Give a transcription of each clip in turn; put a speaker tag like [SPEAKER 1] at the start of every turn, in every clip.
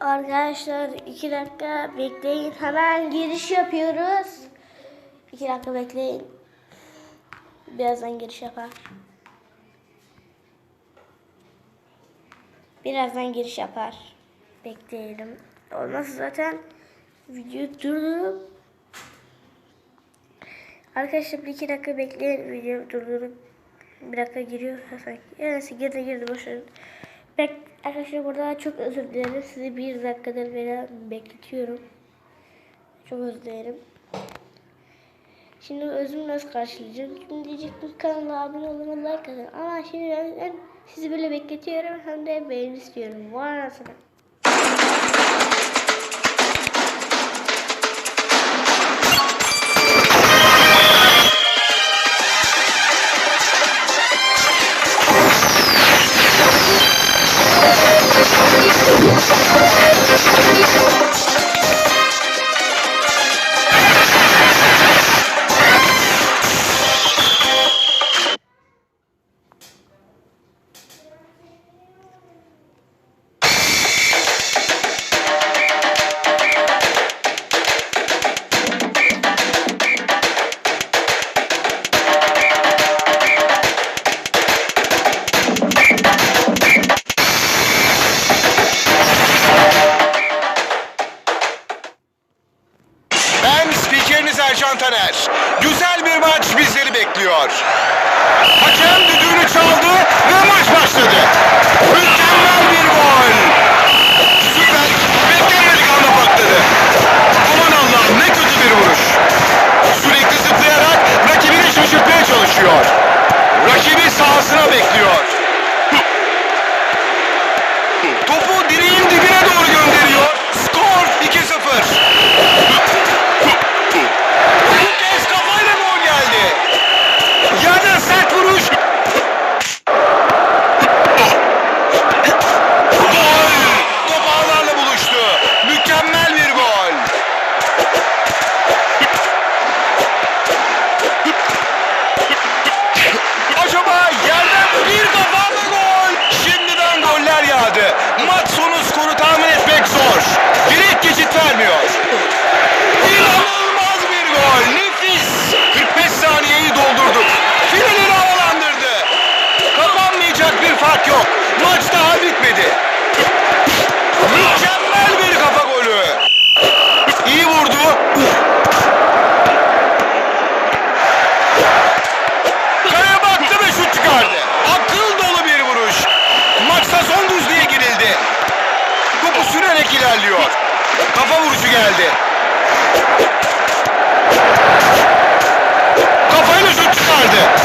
[SPEAKER 1] Arkadaşlar iki dakika bekleyin. Hemen giriş yapıyoruz. İki dakika bekleyin. Birazdan giriş yapar. Birazdan giriş yapar. Bekleyelim. Olmazsa zaten videoyu durdurup Arkadaşlar bir iki dakika bekleyin videoyu durdurup bir dakika giriyor. Neyse girdi girdi boşverin. Bek arkadaşlar burada çok özür dilerim. Sizi bir dakikadır beri bekletiyorum. Çok özür dilerim. Şimdi özümü nasıl karşılayacağım? Şimdi diyecektim kanala abone olun like atın. Ama şimdi ben, ben sizi böyle bekletiyorum hem de beğeni istiyorum. Var arasına.
[SPEAKER 2] Thank you. Thank you. Sürerek ilerliyor. Kafa vuruşu geldi. Kafayla şut çıkardı.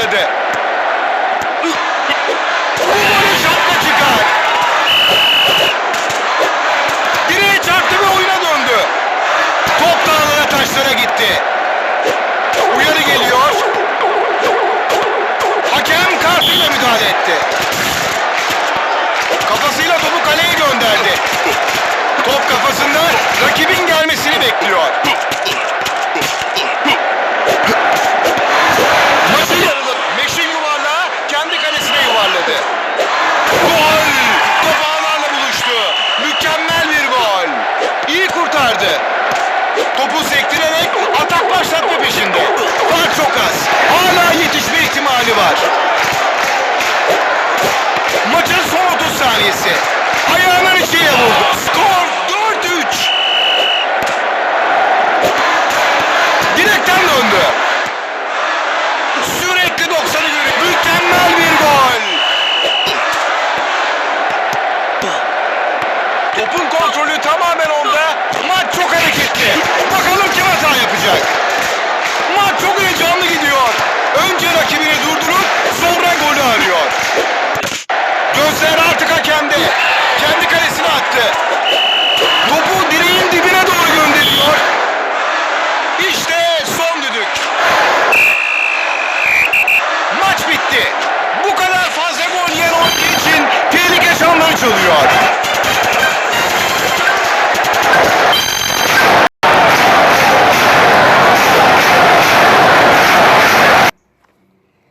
[SPEAKER 2] kalede. Umarım şapka çıkar. Direğe çarptı ve oyuna döndü. Top dağlara taşlara gitti. olacak. Maç çok heyecanlı gidiyor. Önce rakibini durdurup sonra golü arıyor. Gözler artık hakemde. Kendi kalesine attı.